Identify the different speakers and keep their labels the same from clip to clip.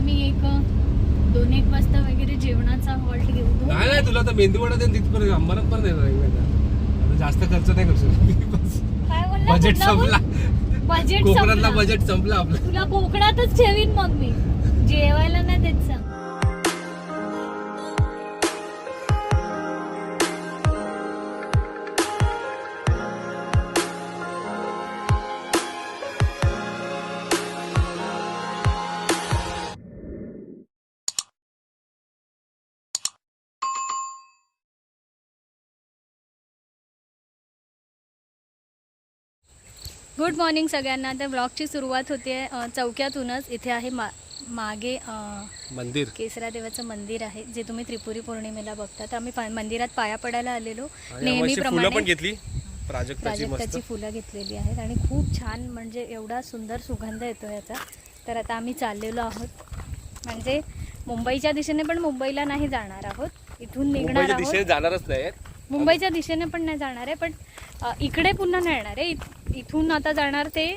Speaker 1: आम्ही एक दोन एक वाजता वगैरे जेवणाचा हॉल्ट घेऊ
Speaker 2: नाही नाही तुला तर मेंदू वडा देऊन तिथपर्यंत अंबरम पण देणार आहे आता. आता जास्त खर्च नाही करू शकत
Speaker 1: काय बोलला
Speaker 2: बजेट संपला?
Speaker 1: बजेट
Speaker 2: कोकणातला
Speaker 1: संपला.
Speaker 2: बजेट संपला आपलं
Speaker 1: तुला कोकणातच ठेवीन मग मी जेवायला नाही देत सांग गुड मॉर्निंग सगळ्यांना. तर ब्लॉगची सुरुवात होते चौक्यातूनच. इथे आहे मा मागे
Speaker 2: मंदिर.
Speaker 1: केसरा देवाचं मंदिर आहे जे तुम्ही त्रिपुरी पौर्णिमेला बघता. तर आम्ही मंदिरात पाया पडायला आलेलो. नेहमीप्रमाणे
Speaker 2: घेतली. प्राजक्ताची
Speaker 1: फुलं घेतलेली आहेत. आणि खूप छान म्हणजे एवढा सुंदर सुगंध येतो याचा. तर आता आम्ही चाललेलो आहोत. म्हणजे मुंबईच्या दिशेने पण मुंबईला नाही जाणार आहोत. इथून निघणार आहोत.
Speaker 2: जाणारच नाही
Speaker 1: मुंबईच्या दिशेने पण नाही जाणार आहे पण इकडे पुन्हा नाही येणार आहे इथून आता जाणार ते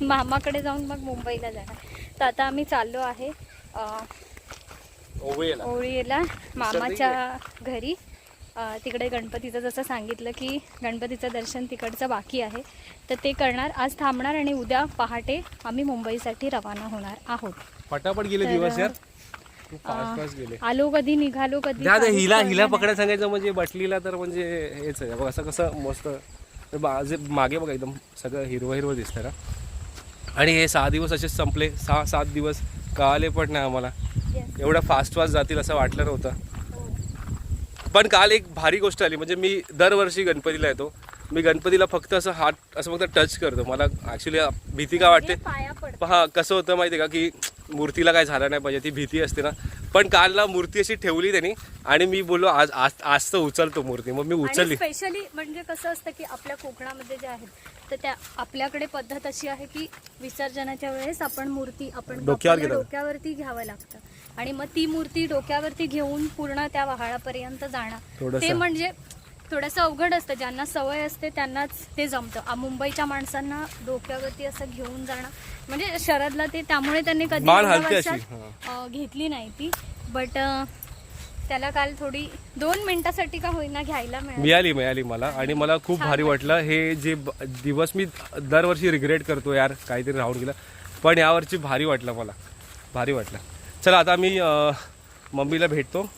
Speaker 1: मामाकडे जाऊन मग मुंबईला जाणार. तर आता आम्ही चाललो आहे ओळीला मामाच्या घरी. तिकडे गणपतीचं जसं सांगितलं की गणपतीचं दर्शन तिकडचं बाकी आहे. तर ते करणार. आज थांबणार आणि उद्या पहाटे आम्ही मुंबईसाठी रवाना होणार आहोत.
Speaker 2: पटापट गेले दिवस यार.
Speaker 1: आलो कधी निघालो कधी
Speaker 2: द्या द्या,
Speaker 1: काहीच
Speaker 2: हिला हिला. पकडायला सांगायचं म्हणजे बटलीला तर म्हणजे हेच आहे. बघ, असं कसं मस्त ते बा- जे मागे बघा एकदम सगळं हिरवं हिरवं दिसतं ना. आणि हे सहा दिवस असेच संपले. सहा सात दिवस कळाले पण नाही आम्हाला. एवढं फास्ट फास्ट जातील असं वाटलं नव्हतं.
Speaker 1: हो.
Speaker 2: पण काल एक भारी गोष्ट आली. म्हणजे मी दरवर्षी गणपतीला येतो. मी गणपतीला फक्त असं हात असं फक्त टच करतो. मला ॲक्च्युली भीती का वाटते?
Speaker 1: हे पडतात.
Speaker 2: हा कसं होतं माहिती आहे का की मूर्तीला काय झालं नाही पाहिजे ती भीती असते ना. पण काल ना मूर्ती अशी ठेवली त्यांनी आणि मी बोललो आज आज आज तर उचलतो मूर्ती. मग मी उचलली.
Speaker 1: स्पेशली म्हणजे कसं असतं की आपल्या कोकणामध्ये जे आहेत तर त्या आपल्याकडे पद्धत अशी आहे की विसर्जनाच्या वेळेस आपण मूर्ती आपण
Speaker 2: डोक्यावर.
Speaker 1: डोक्यावरती घ्यावं लागतं. आणि मग ती मूर्ती डोक्यावरती घेऊन पूर्ण त्या वहाळापर्यंत जाणं.
Speaker 2: थोडंसं.
Speaker 1: ते म्हणजे थोडंसं अवघड असतं. ज्यांना सवय असते त्यांनाच ते जमतं. मुंबईच्या माणसांना डोक्यावरती असं घेऊन जाणं. म्हणजे शरदला ते त्यामुळे त्यांनी कधी वर्षात, घेतली नाही ती. बट त्याला काल थोडी दोन मिनिटासाठी का होईना घ्यायला मिळाली.
Speaker 2: मिळाली मला. आणि मला खूप भारी वाटलं. हे जे दिवस मी दरवर्षी रिग्रेट करतो यार काहीतरी राहून गेलं. पण यावरची भारी वाटलं मला. भारी वाटलं. चला आता मी मम्मीला भेटतो.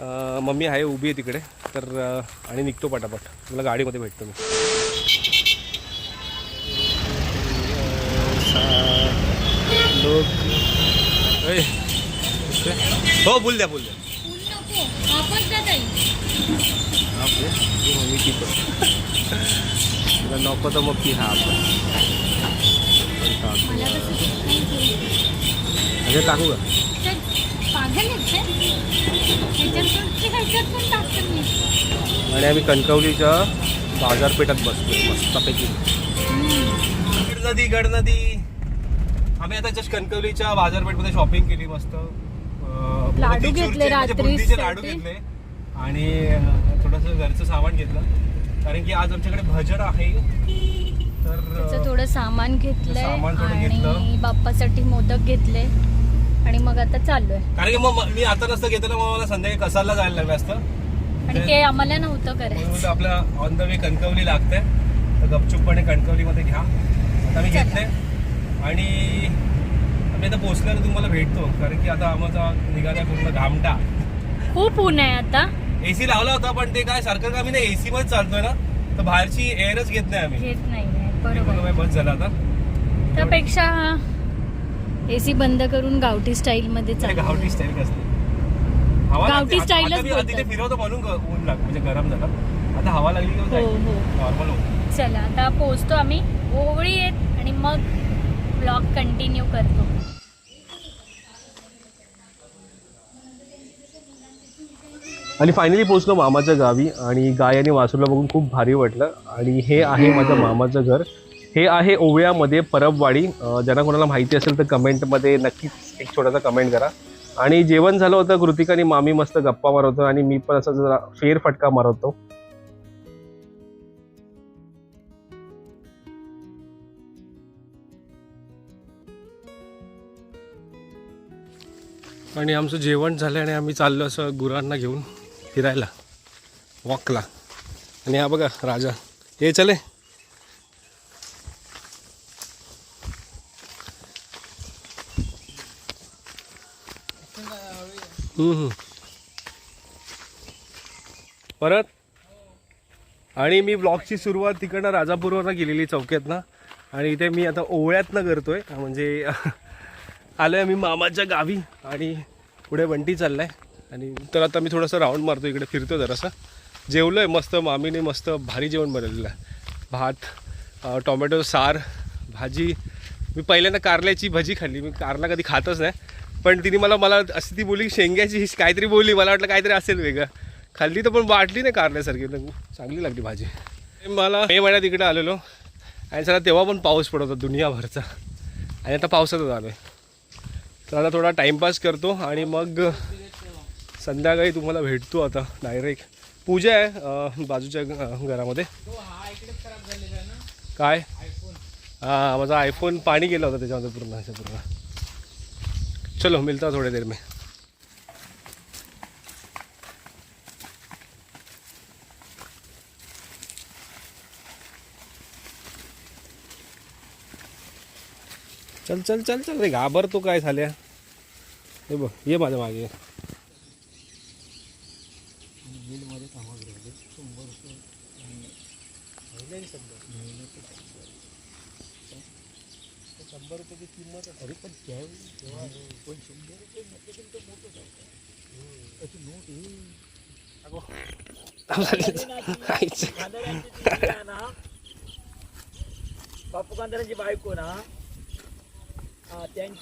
Speaker 2: मम्मी आहे उभी आहे तिकडे. तर आणि निघतो पटापट. तुला गाडीमध्ये भेटतो मी. लोक हो बोल द्या बोल द्या.
Speaker 1: नको.
Speaker 2: मम्मी ती पण. तुला तर मग ती हा आपण. अरे टाकू का? आणि आम्ही कणकवलीच्या बाजारपेठात बसतो मस्तपैकी. गडनदी गडनदी. आम्ही आता जस्ट कणकवलीच्या बाजारपेठमध्ये शॉपिंग केली मस्त.
Speaker 1: लाडू घेतले
Speaker 2: म्हणजे लाडू. घेतले. आणि थोडंसं घरचं सामान घेतलं. कारण की आज आमच्याकडे भजन आहे. तर
Speaker 1: थोडं सामान घेतलंय
Speaker 2: सामान थोडं
Speaker 1: आणि
Speaker 2: घेतलं.
Speaker 1: बाप्पासाठी मोदक घेतले. आणि मग आता चाललोय.
Speaker 2: कारण की मग म- आता नसतं घेतलं मग मला संध्याकाळी कसाला जायला लागलं असतं.
Speaker 1: आणि ते आम्हाला नव्हतं करायचं.
Speaker 2: आपल्या ऑन द वे कणकवली लागते तर गपचूपपणे कणकवलीमध्ये घ्या. आता मी. घेतले आणि आम्ही आता पोहोचल्यावर तुम्हाला भेटतो कारण की आता आमचा निघाला पूर्ण घामटा.
Speaker 1: खूप ऊन आहे आता.
Speaker 2: एसी लावला होता पण ते काय सारखं का आम्ही ना एसी मध्ये चालतोय ना. तर बाहेरची एअरच घेत नाही आम्ही.
Speaker 1: घेत नाही बरोबर.
Speaker 2: बस झालं आता.
Speaker 1: त्यापेक्षा एसी बंद करून गावठी स्टाईल मध्ये
Speaker 2: ते
Speaker 1: चालू
Speaker 2: गावठी स्टाईल कसली? हवा
Speaker 1: गावठी.
Speaker 2: तिथे फिरवतो म्हणून ऊन लाग म्हणजे गरम झालं. आता हवा लागली की
Speaker 1: हो हो.
Speaker 2: नॉर्मल
Speaker 1: चला आता पोहोचतो आम्ही. ओवळी येत आणि मग ब्लॉग कंटिन्यू करतो.
Speaker 2: आणि फायनली पोहोचलो मामाच्या गावी आणि गाय आणि वासूला बघून खूप भारी वाटलं. आणि हे आहे माझं मामाचं घर. हे आहे ओवळ्यामध्ये परबवाडी. ज्यांना कोणाला माहिती असेल तर कमेंटमध्ये नक्कीच एक छोटासा कमेंट करा. आणि जेवण झालं होतं कृतिक आणि मामी मस्त गप्पा मारवतो आणि मी पण असं जरा फेरफटका मारवतो आणि आमचं जेवण झालं आणि आम्ही चाललो असं गुरांना घेऊन फिरायला वॉकला. आणि हा बघा राजा. हे चले हम्म, हम्म. परत? आणि मी ब्लॉगची सुरुवात तिकडनं राजापूरवरनं केलेली चौक्यातनं आणि इथे मी आता ओवळ्यातनं करतोय. म्हणजे आलोय मी मामाच्या गावी आणि पुढे बंटी चाललाय. आणि तर आता मी थोडंसं राऊंड मारतो इकडे फिरतो जरासं. जेवलोय मस्त मामीने मस्त भारी जेवण बनवलेलं आहे. भात टोमॅटो सार भाजी. मी पहिल्यांदा कारल्याची भजी खाल्ली. मी कारला कधी खातच नाही. पण तिने मला मला अशी ती बोलली शेंग्याची ही काहीतरी बोलली. मला वाटलं काहीतरी असेल वेगळं. खाल्ली तर पण वाटली नाही कारल्यासारखी. चांगली लागली भाजी. मला मे महिन्यात इकडे आलेलो. आणि सगळा तेव्हा पण पाऊस पडत होता दुनियाभरचा. आणि आता पावसातच आलो आहे तर आता थोडा टाईमपास करतो आणि मग संध्याकाळी तुम्हाला भेटतो आता डायरेक्ट पूजा आहे बाजूच्या घरामध्ये. काय? हां माझा आयफोन पाणी गेला होता त्याच्यामध्ये पूर्ण पूर्ण. चलो, मिलता थोड़ी देर में। चल चल चल चल, रे घाबरतो काय बघ, ये माझ्या मागे.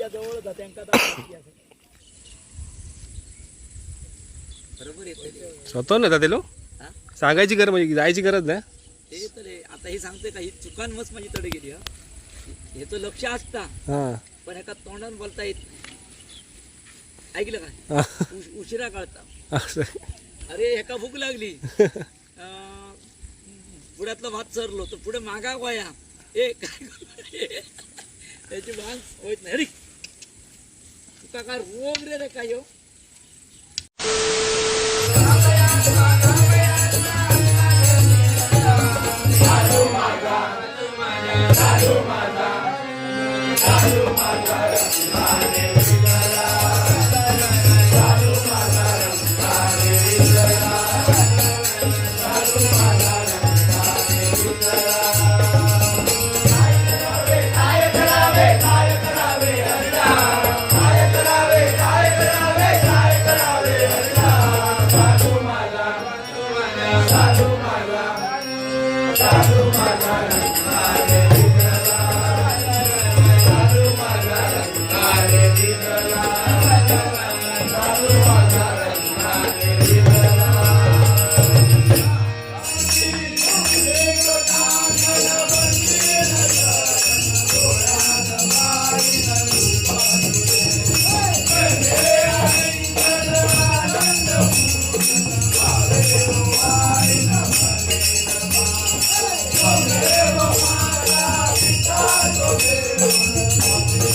Speaker 3: त्यांच्या जवळ
Speaker 2: स्वतः ना ते
Speaker 3: हा?
Speaker 2: सांगायची गरज म्हणजे जायची गरज नाही?
Speaker 3: ते तर हे- आता हे सांगते का ही चुकान मस्त माझी तडे गेली हा. ह्याचं लक्ष असता
Speaker 2: हां.
Speaker 3: पण एका तोंडान बोलता येत नाही. ऐकलं का?
Speaker 2: हां.
Speaker 3: उश- उशिरा कळता.
Speaker 2: असं.
Speaker 3: अरे एका भूक लागली. अं, पुढ्यातला भात सरलो तर पुढे मागा वाया ए काय करू? त्याची भान होत नाही. अरे तुका काय रोग रे रे
Speaker 4: The next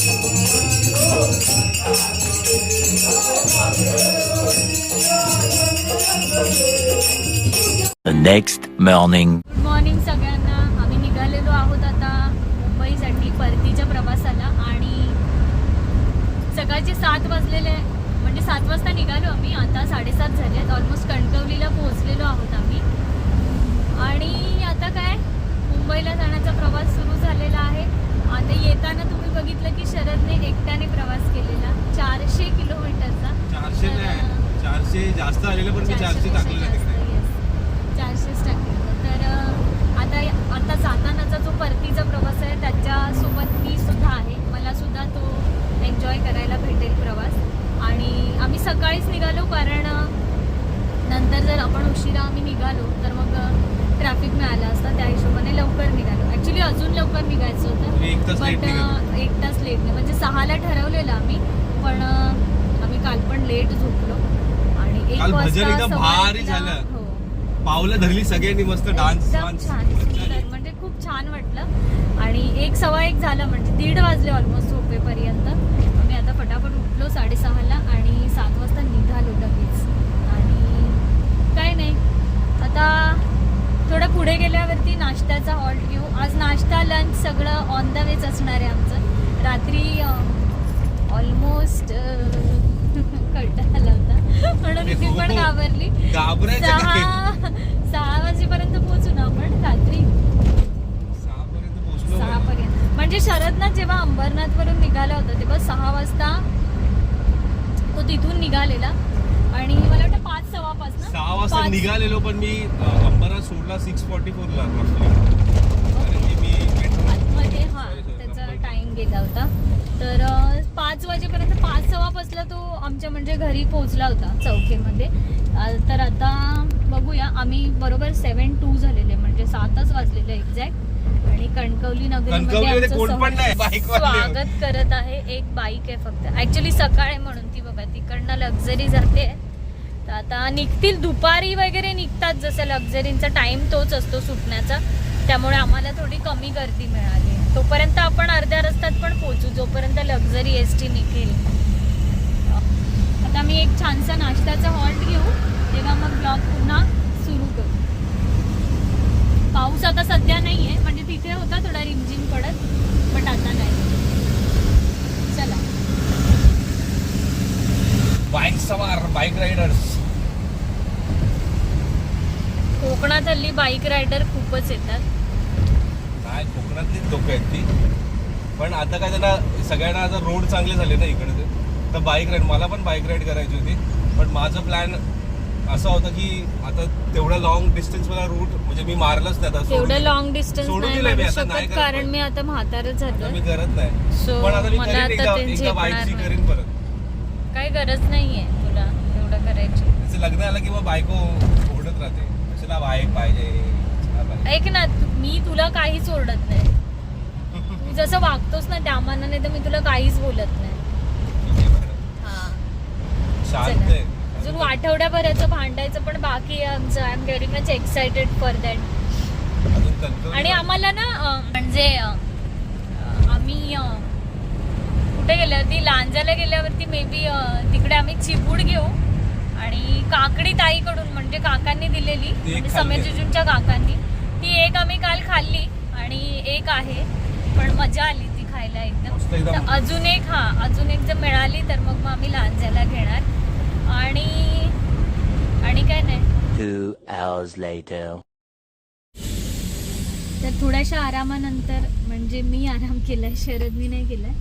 Speaker 4: morning.
Speaker 1: Good morning सगळ्यांना. आम्ही निघालेलो आहोत आता मुंबईसाठी परतीच्या प्रवासाला. आणि सकाळचे सात वाजलेले म्हणजे सात वाजता निघालो आम्ही. आता साडेसात झाले आहेत. ऑलमोस्ट कणकवलीला पोहोचलेलो आहोत आम्ही. आणि आता काय? मुंबईला जाण्याचा प्रवास सुरू झालेला आहे. आता येताना तुम्ही बघितलं की शरदने एकट्याने प्रवास केलेला चारशे किलोमीटरचा.
Speaker 2: चारशे नाही चारशे जास्त आलेलं पण चारशे टाकलेलं
Speaker 1: चारशेच टाकले. तर आता आता जातानाचा जो परतीचा प्रवास आहे त्याच्यासोबत मी सुद्धा आहे. मला सुद्धा तो एन्जॉय करायला भेटेल प्रवास. आणि आम्ही सकाळीच निघालो कारण नंतर जर आपण उशिरा आम्ही निघालो तर मग ट्रॅफिक मिळाला असता त्या हिशोबाने लवकर निघालो. ॲक्च्युली अजून लवकर निघायचं होतं बट एक तास लेट नाही. म्हणजे सहाला ठरवलेलं आम्ही पण आम्ही काल पण लेट झोपलो. आणि एक वाजता हो.
Speaker 2: पावलं धरली सगळ्यांनी मस्त डान्स
Speaker 1: छान म्हणजे खूप छान वाटलं. आणि एक सव्वा एक झालं म्हणजे दीड वाजले ऑलमोस्ट झोपेपर्यंत. आम्ही आता फटाफट उठलो साडेसहाला आणि सात वाजता निघालो लगेच. आणि काय नाही. आता नाश्त्याचा हॉल्ट घेऊ आज नाश्ता लंच सगळं ऑन द वेच असणार आहे आमचं. रात्री ऑलमोस्ट कंटाळा आला होता. म्हणून मी पण घाबरली.
Speaker 2: घाबरायचं काय?
Speaker 1: सहा सहा वाजेपर्यंत पोहोचू ना आपण? रात्री? सहा पर्यंत म्हणजे शरदनाथ जेव्हा अंबरनाथ वरून निघाला होता तेव्हा सहा वाजता तो तिथून निघालेला. आणि मला वाटतं
Speaker 2: सहा वाजता. निघालेलो पण मी अंबरनाथ सोडला सिक्स फॉर्टी फोरला metro-
Speaker 1: आतमध्ये हा त्याचा. टाइम गेला होता. तर पाच वाजेपर्यंत पाच सव्वा पाचला तो आमच्या म्हणजे घरी पोहोचला होता चौकीमध्ये. तर आता बघूया आम्ही बरोबर सेवन टू झालेले म्हणजे सातच वाजलेले एक्झॅक्ट आणि कणकवली
Speaker 2: नाही,
Speaker 1: स्वागत- करत आहे एक बाईक आहे फक्त. ऍक्च्युली सकाळ आहे म्हणून ती बघा तिकडनं लक्झरी जाते. तर आता निघतील दुपारी वगैरे निघतात जसं लक्झरींचा टाइम तोच असतो सुटण्याचा. त्यामुळे आम्हाला थोडी कमी गर्दी मिळाली. तोपर्यंत आपण अर्ध्या रस्त्यात पण पोहोचू जोपर्यंत लक्झरी एस टी निघेल. आता मी एक छानसा नाश्त्याचा हॉल्ट घेऊ तेव्हा मग ब्लॉग पुन्हा सुरू करू. पाऊस आता सध्या नाही आहे म्हणजे तिथे होता थोडा रिमझिम पडत बट आता नाही चला
Speaker 2: बाईक सवार बाईक रायडर्स
Speaker 1: कोकणात हल्ली बाईक रायडर खूपच येतात.
Speaker 2: नाही कोकणातलीच लोक आहेत ती. पण आता काय त्यांना सगळ्यांना आता रोड चांगले झाले ना इकडे तर बाईक राईड मला पण बाईक राईड करायची होती. पण माझं प्लॅन असा होता की आता तेवढा लॉंग डिस्टन्स मला रूट म्हणजे मी मारलंच नाही आता
Speaker 1: तेवढं
Speaker 2: सोडून-
Speaker 1: लॉंग डिस्टन्स
Speaker 2: सोडून
Speaker 1: नाही
Speaker 2: दिलंय मी,
Speaker 1: मारू
Speaker 2: आता नाही
Speaker 1: शकत
Speaker 2: करत
Speaker 1: कारण. मी आता म्हातारं
Speaker 2: आता मी
Speaker 1: झालं
Speaker 2: करत नाही.
Speaker 1: So,
Speaker 2: पण आता मी
Speaker 1: मला
Speaker 2: करीन
Speaker 1: आता
Speaker 2: एकदा
Speaker 1: ते
Speaker 2: एकदा
Speaker 1: झेपणार
Speaker 2: बाईकची
Speaker 1: नाही.
Speaker 2: करीन परत.
Speaker 1: काही गरज नाहीये तुला एवढं करायची.
Speaker 2: लग्न आलं की मग बायको ओढत राहते. कशाला बाईक पाहिजे कशाला.
Speaker 1: ऐक ना तू- मी तुला काहीच ओरडत नाही. तू जसं वागतोस ना त्या मानाने तर मी तुला काहीच बोलत नाही.
Speaker 2: ठीक आहे.
Speaker 1: हा.
Speaker 2: शांत. आहे.
Speaker 1: अजून आठवड्याभराचं भांडायचं पण बाकी आहे आमचं. I am very much excited for that
Speaker 2: अजून
Speaker 1: आणि आम्हाला ना अं, म्हणजे अं, आम्ही अं, कुठे गेल्यावरती लांजाला गेल्यावरती मे बी तिकडे आम्ही चिपूड घेऊ. आणि काकडी ताईकडून म्हणजे काकांनी दिलेली
Speaker 2: ती एक
Speaker 1: म्हणजे
Speaker 2: खाल्ली
Speaker 1: समीर
Speaker 2: आहे.
Speaker 1: जिजूंच्या काकांनी. ती एक आम्ही काल खाल्ली आणि एक आहे. पण मजा आली ती खायला एकदम. अजून एक हा अजून एक जर मिळाली तर मग मग आम्ही लांजाला घेणार. आणि आणि काय नाही. तर थोड्याशा आरामानंतर म्हणजे मी आराम केलाय शरदनी नाही केलाय.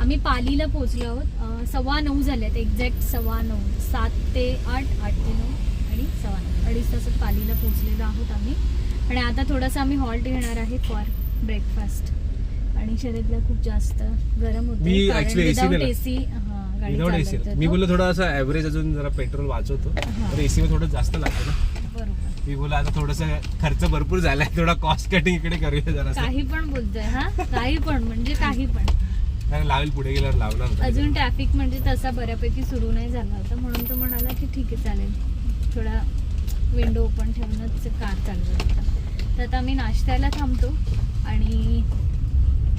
Speaker 1: आम्ही पालीला पोहोचलो आहोत. सव्वा नऊ झाल्यात एक्झॅक्ट सव्वा नऊ. सात ते आठ आठ ते नऊ आणि सव्वा नऊ. अडीच तासात पालीला पोहोचलेलो आहोत आम्ही. आणि आता थोडासा आम्ही हॉल्ट घेणार आहे फॉर ब्रेकफास्ट. आणि शरदला खूप जास्त गरम होतं. एसी
Speaker 2: मी. बोललो थोडा असा ऍव्हरेज अजून जरा पेट्रोल वाचवतो. तर एसी मध्ये थोडं जास्त लागतं ना.
Speaker 1: बरोबर.
Speaker 2: मी बोला आता थोडस खर्च भरपूर झालाय. थोडा कॉस्ट कटिंग इकडे करूया जरा
Speaker 1: काही पण बोलतोय हा? काही पण म्हणजे काही पण.
Speaker 2: लावेल पुढे गेल्यावर लावणार होता.
Speaker 1: अजून ट्रॅफिक म्हणजे तसा बऱ्यापैकी सुरू नाही झाला होता. म्हणून तो म्हणाला की ठीक आहे चालेल. थोडा विंडो ओपन ठेवूनच कार चालवत होता. तर आता आम्ही नाश्त्याला थांबतो. आणि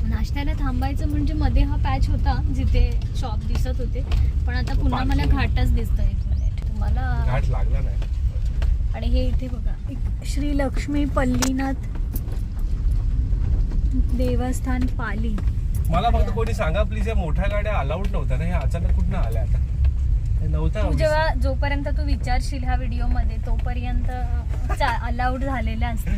Speaker 1: नाश्त्याला थांबायचं म्हणजे मध्ये हा पॅच होता जिथे शॉप दिसत होते. पण आता पुन्हा मला घाटच दिसतोय एक मिनिट तुम्हाला
Speaker 2: घाट लागला नाही.
Speaker 1: आणि हे इथे बघा. एक श्री लक्ष्मी पल्लीनाथ देवस्थान पाली.
Speaker 2: मला फक्त कोणी सांगा प्लीज या मोठ्या गाड्या अलाउड नव्हत्या ना हे अचानक कुठनं आल्या आता? हे नव्हतं
Speaker 1: तू जेव्हा जोपर्यंत तू विचारशील ह्या व्हिडिओमध्ये तोपर्यंत अलाउड झालेलं असते.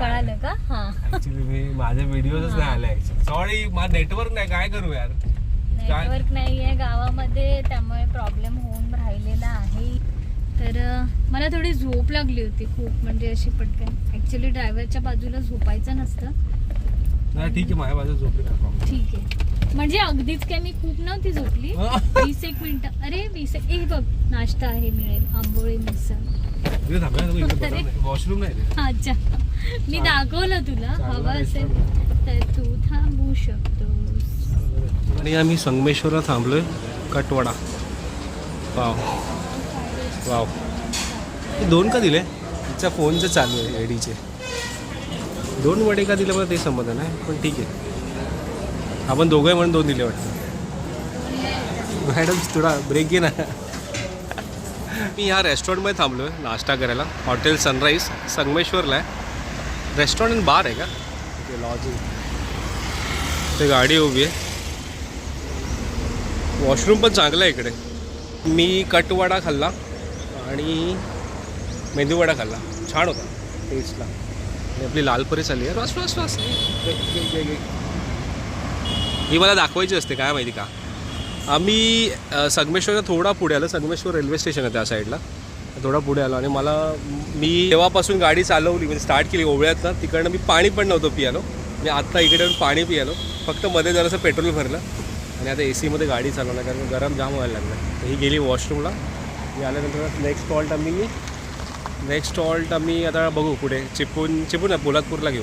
Speaker 1: कळालं का? हा.
Speaker 2: ऍक्च्युली मी माझ्या व्हिडिओच नाही आले सॉरी माझं नेटवर्क नाही. काय करू यार?
Speaker 1: नेटवर्क नाहीये गावामध्ये त्यामुळे प्रॉब्लेम होऊन राहिलेला आहे. तर अं, मला थोडी झोप लागली होती खूप म्हणजे अशी पटकन. ऍक्च्युली ड्रायव्हरच्या बाजूला झोपायचं नसतं.
Speaker 2: नाही ठीक आहे माझ्या बाजू झोपली काय
Speaker 1: ठीक आहे. म्हणजे अगदीच काय मी खूप नव्हती झोपली. वीस एक मिनिटं. अरे वीस एक ए बघ नाश्ता आहे मिळेल आंबोळी मिसळ.
Speaker 2: वॉशरूम नाही रे.
Speaker 1: अच्छा. मी दाखवलं तुला. हवं असेल. तर तू थांबू शकतोस.
Speaker 2: आणि आम्ही संगमेश्वरला थांबलोय कटवाडा. वाव. वाव. हे दोन का दिले? तिच्या फोनचं चालू आहे एडीचे दोन वडे का दिले मला ते संबंध नाही पण ठीक आहे. आपण दोघं म्हणून दोन दिले वाटतं. मॅडम थोडा ब्रेक घे ना. मी ह्या रेस्टॉरंटमध्ये थांबलो आहे नाश्ता करायला. हॉटेल सनराईज संगमेश्वरला आहे. रेस्टॉरंट बार आहे का? ओके लॉजिंग ते गाडी उभी आहे. वॉशरूम पण चांगलं आहे इकडे. मी कटवडा खाल्ला आणि मेंदूवडा खाल्ला. छान होता. टेस्टला आणि आपली लालपरी चालली आहे. रस रस रस. ही मला दाखवायची असते काय माहिती का? आम्ही संगमेश्वरच्या थोडा पुढे आलो. संगमेश्वर रेल्वे स्टेशन आहे त्या साईडला. थोडा पुढे आलो आणि मला मी तेव्हापासून गाडी चालवली म्हणजे स्टार्ट केली ओवळ्यात ना तिकडनं मी पाणी पण नव्हतं पियालो. मी आत्ता इकडे पाणी पियालो. फक्त मध्ये जरासं पेट्रोल भरलं. आणि आता ए सीमध्ये गाडी चालवणार कारण गरम जाम व्हायला लागलं. ही गेली वॉशरूमला. मी आल्यानंतर नेक्स्ट स्टॉल्ट आम्ही नेक्स्ट स्टॉल्ट आम्ही आता बघू पुढे. चिपळूण नाही, पोलादपूरला घेऊ.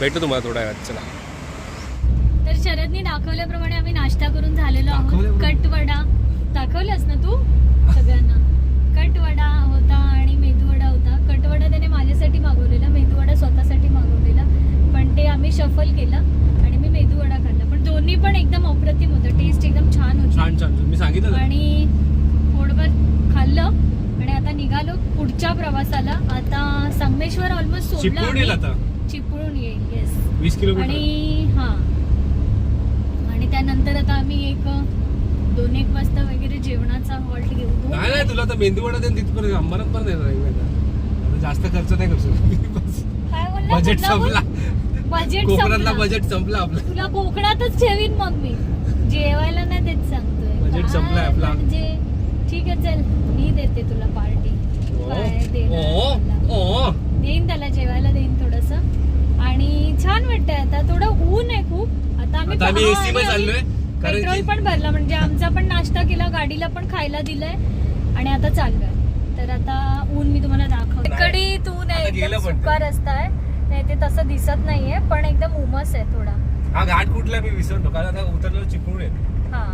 Speaker 2: भेटू तुम्हाला थोड्या वेळात चला.
Speaker 1: तर शरदनी दाखवल्याप्रमाणे आम्ही नाश्ता करून झालेलो आहोत? कटवडा. दाखवलंस ना तू? सगळ्यांना. कटवडा होता आणि मेदूवडा होता. कटवडा त्याने माझ्यासाठी मागवलेला मेदूवडा स्वतःसाठी मागवलेला. पण ते आम्ही शफल केलं आणि मी मेदूवडा खाल्ला. पण दोन्ही पण एकदम अप्रतिम होतं. टेस्ट एकदम छान होती.
Speaker 2: छान छान. मी सांगितलं.
Speaker 1: आणि पोटभर खाल्लं. आणि आता निघालो पुढच्या प्रवासाला. आता संगमेश्वर ऑलमोस्ट सोडलं
Speaker 2: चिपळूण येईल. आता?
Speaker 1: चिपळूण येईल येस
Speaker 2: वीस किलोमीटर.
Speaker 1: आणि हा. आणि त्यानंतर आता आम्ही एक दोन एक वाजता वगैरे जेवणाचा हॉल्ट घेऊ दोन-
Speaker 2: नाही नाही तुला तर मेंदूवडा देऊन तिथपर्यंत अंबरनाथ पण देणार आहे मी आता. आता जास्त खर्च नाही करू शकत.
Speaker 1: काय बोलला?
Speaker 2: बजेट
Speaker 1: बोल?
Speaker 2: संपला.
Speaker 1: बजेट
Speaker 2: कोकणातला
Speaker 1: संपला.
Speaker 2: बजेट संपला आपलं.
Speaker 1: तुला कोकणातच ठेवीन मग मी. जेवायला नाही देत सांगतोय.
Speaker 2: बजेट
Speaker 1: काय
Speaker 2: संपलाय आपला.
Speaker 1: म्हणजे ठीक आहे चल. मी देते तुला पार्टी. काय देणार
Speaker 2: ओ
Speaker 1: तुला?
Speaker 2: ओ
Speaker 1: देईन त्याला जेवायला देईन थोडस. आणि छान वाटतंय आता. थोडं ऊन आहे खूप. आता आम्ही हा, पेट्रोल पण भरला. म्हणजे आमचा पण नाश्ता केला गाडीला पण खायला दिलंय. आणि आता चाललोय. तर आता ऊन मी तुम्हाला दाखवते.
Speaker 2: नाही.
Speaker 1: कडीत ऊन आहे. सुका रस्ता आहे. नाही ते तसं दिसत नाहीये पण एकदम उमस आहे थोडा.
Speaker 2: हा घाट कुठला मी विसरलो. कारण आता उतरलो चिपळूण आहे.
Speaker 1: हा.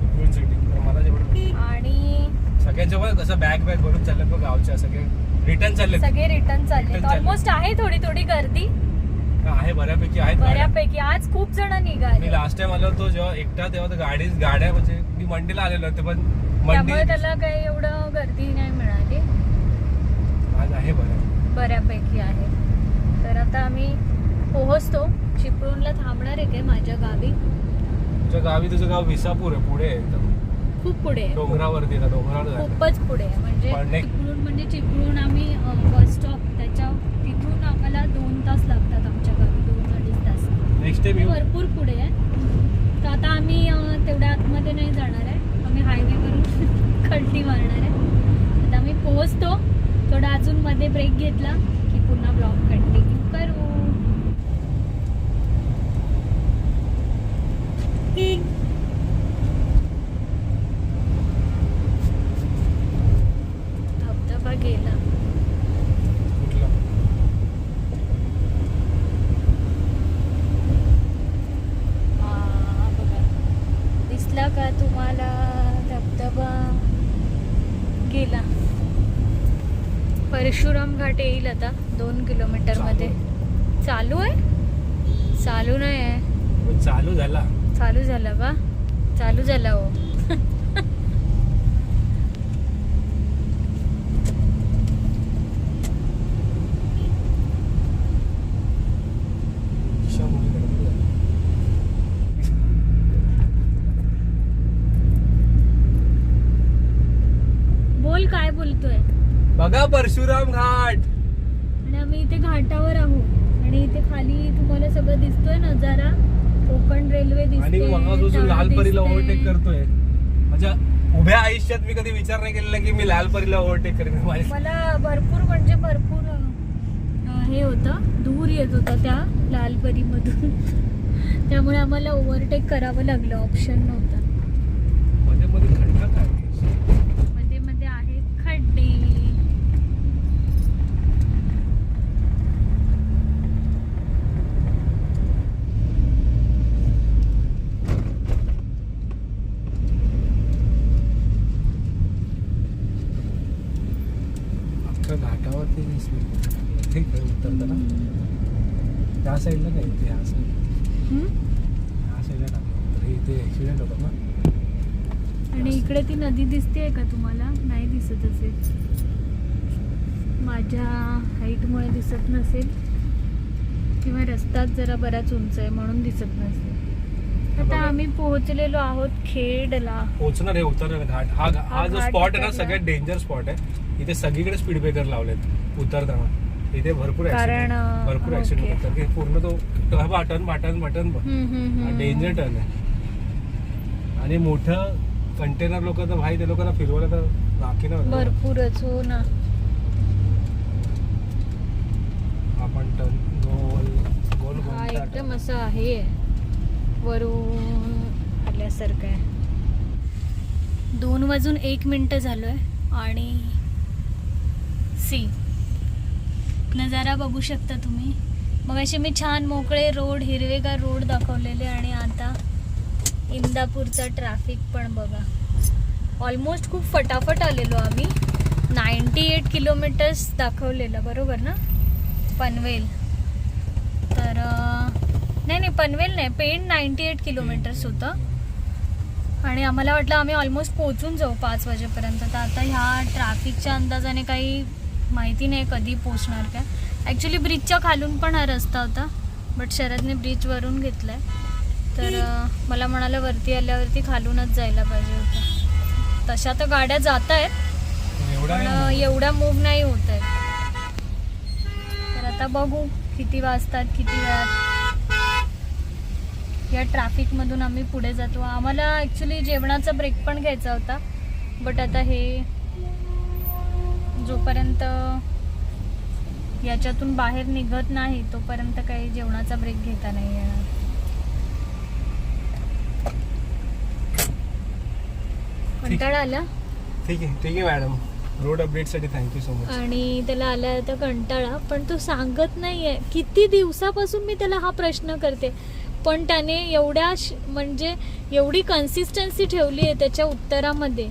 Speaker 2: चिपळूण सिटी तर मला जेवढं
Speaker 1: आणि
Speaker 2: सगळ्यांच्या पण कसं बॅग बॅग भरून चालले बघ गावच्या सगळे रिटर्न चालले
Speaker 1: सगळे रिटर्न चालले
Speaker 2: Return.
Speaker 1: ऑलमोस्ट आहे थोडी थोडी गर्दी.
Speaker 2: आहे बऱ्यापैकी आहेत गाड्या.
Speaker 1: बऱ्यापैकी. आज खूप जण
Speaker 2: मी
Speaker 1: निघाले
Speaker 2: लास्ट टाइम आलो होतो जेव्हा एकटा तेव्हा तर गाडी गाड्या म्हणजे मी मंडीला आलेलो होते पण
Speaker 1: त्यामुळे त्याला काही एवढं गर्दी नाही मिळाली.
Speaker 2: आज आहे बरं.
Speaker 1: बऱ्यापैकी आहे. तर आता आम्ही पोहोचतो. चिपळूणला थांबणार आहे काय माझ्या गावी?
Speaker 2: तुझ्या गावी तुझं गाव विसापूर आहे पुढे आहे एकदम.
Speaker 1: खूप पुढे आहे.
Speaker 2: डोंगरावरती आहे, डोंगरावर जायचं.
Speaker 1: खूपच पुढे आहे. म्हणजे
Speaker 2: पण.
Speaker 1: चिपळूण म्हणजे चिपळूण आम्ही बस स्टॉप त्याच्या तिथून आम्हाला दोन तास लागतात आमच्या गावी दोन अडीच तास
Speaker 2: नेक्स्ट टाइम
Speaker 1: ते
Speaker 2: येऊ
Speaker 1: भरपूर पुढे आहे तर आता आम्ही अं, तेवढ्या आतमध्ये नाही जाणार आहे आम्ही हायवेवरून खड्डी मारणार आहे आता आम्ही पोहोचतो थोडा अजून मध्ये ब्रेक घेतला की पुन्हा ब्लॉग कंटिन्यू करू धबधबा गेला
Speaker 2: कुठलं
Speaker 1: आ, बघा दिसला का तुम्हाला धबधबा गेला परशुराम घाट येईल आता दोन किलोमीटरमध्ये चालू आहे चालू नाही आहे
Speaker 2: पण चालू झाला
Speaker 1: चालू झाला का झाला हो. बोल काय बोलतोय?
Speaker 2: बघा परशुराम घाट.
Speaker 1: आणि आम्ही इथे घाटावर आहोत. आणि इथे खाली तुम्हाला सगळं दिसतोय नजारा कोकण रेल्वे
Speaker 2: आणि
Speaker 1: दिसते तळ
Speaker 2: लालपरीला
Speaker 1: दिसते.
Speaker 2: ओव्हरटेक करतोय. माझ्या उभ्या आयुष्यात मी कधी विचार नाही केलेला की मी लालपरीला ओव्हरटेक करेन. माझ्या
Speaker 1: मला भरपूर म्हणजे भरपूर अं, हे होतं दूर येत होतं त्या लालपरीमधून. त्यामुळे आम्हाला ओव्हरटेक करावं लागलं ऑप्शन नव्हता
Speaker 2: मध्ये मध्ये खड्डा काय
Speaker 1: मध्ये मध्ये आहे खड्डे
Speaker 2: अख्खं घाटावरती ठीक आहे. उतरताना त्या साईडला काय इथे ह्या साईड? ह्या साईडला टाकलं. तर इथे ॲक्सिडेंट होता ना.
Speaker 1: आणि इकडे ती नदी दिसते का तुम्हाला? नाही दिसत असेल. माझ्या हाईटमुळे दिसत नसेल. किंवा रस्ताच जरा बराच उंच आहे म्हणून दिसत नसेल. आता. आम्ही पोहोचलेलो आहोत खेडला.
Speaker 2: पोहोचणार आहे उतरणार घाट हा हा जो स्पॉट आहे ना. सगळ्यात डेंजर स्पॉट आहे. इथे सगळीकडे स्पीड ब्रेकर लावलेत उतरताना. इथे भरपूर
Speaker 1: कारण,
Speaker 2: accident-
Speaker 1: अं,
Speaker 2: भरपूर. ऍक्सिडेंट होतात. की पूर्ण तो टर्न बटन बटन बटन
Speaker 1: हम्म, हम्म, हम्म.
Speaker 2: डेंजर टर्न आहे. आणि मोठं कंटेनर लोक तर भाई ते लोकांना फिरवायला तर बाकी नाही होत.
Speaker 1: भरपूरच हो ना.
Speaker 2: आपण टर्न गोल गोल
Speaker 1: हा
Speaker 2: गोल
Speaker 1: एकदम असं आहे. वरून आल्यासारखं आहे. दोन वाजून एक मिनटं झालोय आणि सी. नजारा बघू शकता तुम्ही. मग असे मी छान मोकळे रोड हिरवेगार रोड दाखवलेले आणि आता इंदापूरचा ट्रॅफिक पण बघा. ऑलमोस्ट खूप फटाफट आलेलो आम्ही. नाईंटी एट किलोमीटर्स दाखवलेलं बरोबर ना? पनवेल. तर नाही नाही पनवेल नाही पेण नाईंटी एट किलोमीटर्स होतं. आणि आम्हाला वाटलं आम्ही ऑलमोस्ट पोहोचून जाऊ पाच वाजेपर्यंत. तर आता ह्या ट्रॅफिकच्या अंदाजाने काही माहिती नाही कधी पोचणार काय. ॲक्च्युली ब्रिजच्या खालून पण हा रस्ता होता बट शरदने ब्रिजवरून घेतला आहे तर मला म्हणाला वरती आल्यावरती खालूनच जायला पाहिजे होतं. तशा तर गाड्या जात आहेत पण. एवढा मूव नाही होत. आहे तर आता बघू किती वाजतात किती वेळात. या ट्रॅफिक मधून आम्ही पुढे जातो. आम्हाला ॲक्च्युली जेवणाचा ब्रेक पण घ्यायचा होता बट आता हे जोपर्यंत याच्यातून बाहेर निघत नाही तोपर्यंत काही जेवणाचा ब्रेक घेता नाही येणार. कंटाळा आला?
Speaker 2: ठीक आहे ठीक आहे मॅडम. रोड अपडेटसाठी थँक्यू सो मच
Speaker 1: आणि त्याला आला आता कंटाळा पण तो सांगत नाहीये. किती दिवसापासून मी त्याला हा प्रश्न करते? पण त्याने एवढ्या म्हणजे एवढी कन्सिस्टन्सी ठेवली आहे त्याच्या उत्तरामध्ये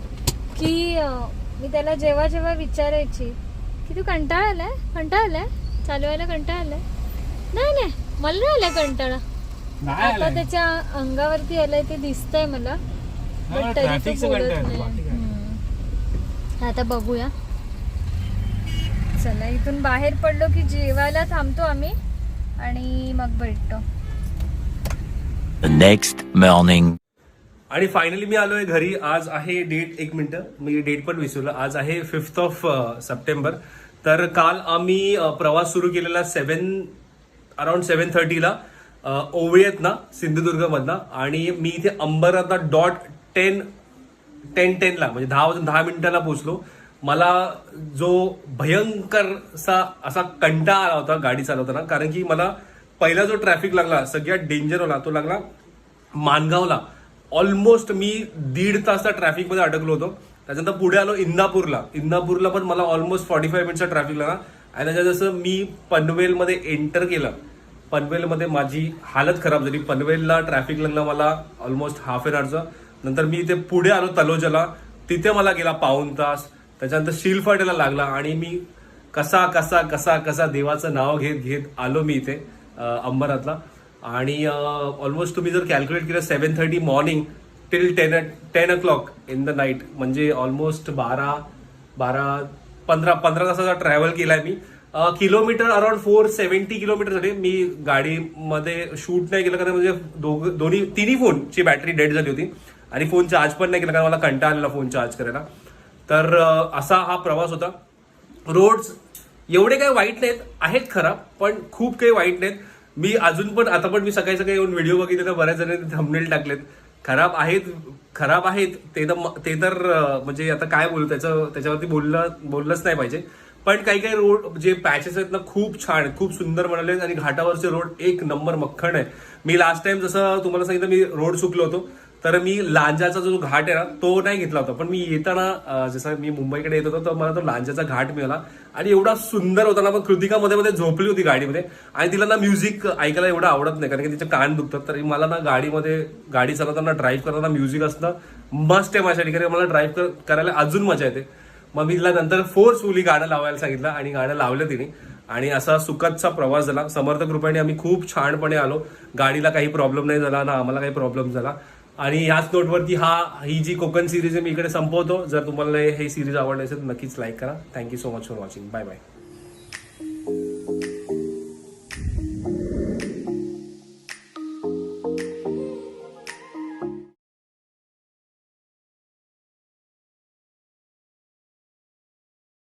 Speaker 1: की अं, मी त्याला जेव्हा जेव्हा विचारायची की तू कंटाळा आलाय? कंटाळा आलाय? चालवायला कंटाळा आलाय? नाही नाही. मला नाही आलाय कंटाळा. आता. त्याच्या अंगावरती आलंय ते दिसतंय मला
Speaker 2: हा,
Speaker 1: बट तरी तो बोलत
Speaker 2: कंटाळा
Speaker 1: नाही. आता बघूया. चला इथून बाहेर पडलो की जेवायला थांबतो आम्ही आणि मग भेटतो.
Speaker 4: The next morning.
Speaker 2: आणि फायनली मी आलोय घरी. आज आहे डेट एक मिनटं. मी डेट पण विसरलो. आज आहे फिफ्थ ऑफ सप्टेंबर तर काल आम्ही uh, प्रवास सुरू केलेला सेवन अराउंड सेवन थर्टीला ओवळीत ना सिंधुदुर्गमधनं. आणि मी इथे अंबरनाथला डॉट टेन टेन टेनला म्हणजे दहा वाजून दहा मिनिटाला पोचलो मला जो भयंकर सा असा कंटाळा आला होता गाडी चालवताना कारण की मला पहिला जो ट्रॅफिक लागला सगळ्यात डेंजर होता तो लागला मानगावला. ऑलमोस्ट मी दीड तास त्या ट्रॅफिकमध्ये अडकलो होतो. त्याच्यानंतर पुढे आलो इंदापूरला. इंदापूरला पण मला ऑलमोस्ट फॉर्टी फाईव्ह मिनिटचा ट्रॅफिक लागला. आणि त्याच्या जसं मी पनवेलमध्ये एंटर केलं पनवेलमध्ये माझी हालत खराब झाली. पनवेलला ट्रॅफिक लागलं मला ऑलमोस्ट हाफ एन आवरचं नंतर मी इथे पुढे आलो तलोजाला. तिथे मला गेला पाऊन तास. त्याच्यानंतर शिलफाट्याला लागला आणि मी कसा कसा कसा कसा देवाचं नाव घेत घेत आलो मी इथे अं, अंबरनाथला. आणि ऑलमोस्ट तुम्ही जर कॅल्क्युलेट केलं seven thirty morning till ten ten o'clock in the night म्हणजे ऑलमोस्ट बारा बारा पंधरा पंधरा तासाचा ट्रॅव्हल केलाय मी. किलोमीटर अराउंड फोर सेव्हन्टी किलोमीटरसाठी मी गाडीमध्ये शूट नाही केलं कारण म्हणजे दोघं दोन्ही तिन्ही फोनची बॅटरी डेड झाली होती. आणि फोन चार्ज पण नाही केला कारण मला कंटाळा आलेला फोन चार्ज करायला. तर असा हा प्रवास होता. रोड्स एवढे काही वाईट नाहीत आहेत खराब पण खूप काही वाईट नाहीत. मी अजून पण आता पण मी सकाळी सकाळी येऊन व्हिडिओ बघितले तर बऱ्याच जणांनी थंबनेल टाकलेत. खराब आहेत खराब आहेत ते तर ते तर म्हणजे आता काय बोलू त्याचं त्याच्यावरती बोललं बोललंच नाही पाहिजे. पण काही काही रोड जे पॅचेस आहेत ना खूप छान खूप सुंदर बनवले आहेत आणि घाटावरचे रोड एक नंबर मक्खण आहे. मी लास्ट टाइम जसं तुम्हाला सांगितलं मी रोड चुकलो होतो. तर मी लांजाचा जो घाट आहे ना तो नाही घेतला होता. पण मी येताना जसं मी मुंबईकडे येत होतो तर मला तो लांजाचा घाट मिळाला. आणि एवढा सुंदर होता ना पण कृतिका मध्ये मध्ये झोपली होती गाडीमध्ये. आणि तिला ना म्युझिक ऐकायला एवढं आवडत नाही कारण की तिचे कान दुखतात. तरी मला ना गाडीमध्ये गाडी चालवताना ड्राईव्ह करताना म्युझिक असणं मस्त आहे माझ्या ठिकाणी मला ड्राईव्ह करायला अजून मजा येते. मग मी तिला नंतर फोर्सफुली गाणं लावायला सांगितलं आणि गाणं लावलं तिने. आणि असा सुखदचा प्रवास झाला. समर्थ कृपेने आम्ही खूप छानपणे आलो. गाडीला काही प्रॉब्लेम नाही झाला ना आम्हाला काही प्रॉब्लेम झाला. आणि ह्याच नोटवरती हा ही जी कोकण सिरीज आहे मी इकडे संपवतो. जर तुम्हाला हे सिरीज आवडली असेल तर नक्कीच लाईक करा. Thank you so much for watching bye bye